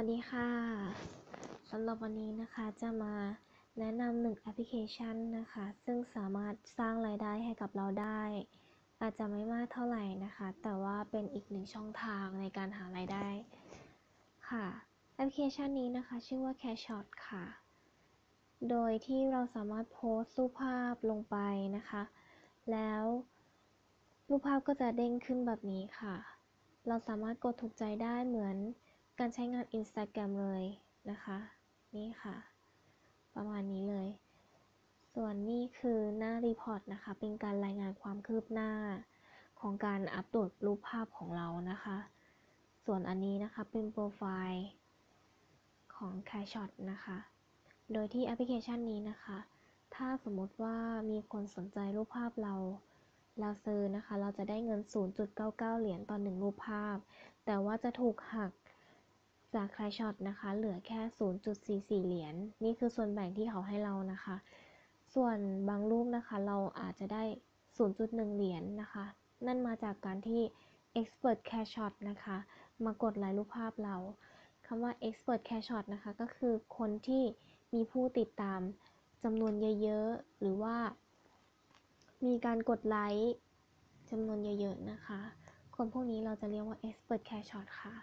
วัสดีค่ะสำหรับวันนี้นะคะจะมาแนะนำหนึ่งแอปพลิเคชันนะคะ ซึ่งสามารถสร้างรายได้ให้กับเราได้ อาจจะไม่มากเท่าไหร่นะคะ แต่ว่าเป็นอีกหนึ่งช่องทางในการหารายได้ค่ะ แอปพลิเคชันนี้นะคะ ชื่อว่า Cashshot ค่ะ โดยที่เราสามารถโพสต์รูปภาพลงไปนะคะ แล้วรูปภาพก็จะเด้งขึ้นแบบนี้ค่ะ เราสามารถกดถูกใจได้เหมือน การใช้งาน Instagram เลยนะคะ นี่ค่ะ ประมาณนี้เลย ส่วนนี่คือหน้ารีพอร์ตนะคะ เป็นการรายงานความคืบหน้าของการอัปโหลดรูปภาพของเรานะคะ ส่วนอันนี้นะคะเป็นโปรไฟล์ของ c a s h o t นะคะ โดยที่แอปพลิเคชันนี้นะคะ ถ้าสมมติว่ามีคนสนใจรูปภาพเรา เราซื้อนะคะ เราจะได้เงิน 0.99 เหรียญต่อหนึ่งรูปภาพ แต่ว่าจะถูกหัก จากคลายช็อตนะคะ เหลือแค่ 0.44 เหรียญนี่คือส่วนแบ่งที่เขาให้เรานะคะ ส่วนบางรูปนะคะเราอาจจะได้ 0.1 เหรียญนนะคะ นั่นมาจากการที่ expert cash shot นะคะ มากดไลค์รูปภาพเราคำว่า expert cash shot นะคะ ก็คือคนที่มีผู้ติดตามจำนวนเยอะๆ หรือว่า มีการกดไลค์จำนวนเยอะๆ นะคะ คนพวกนี้เราจะเรียกว่า expert cash shot ค่ะ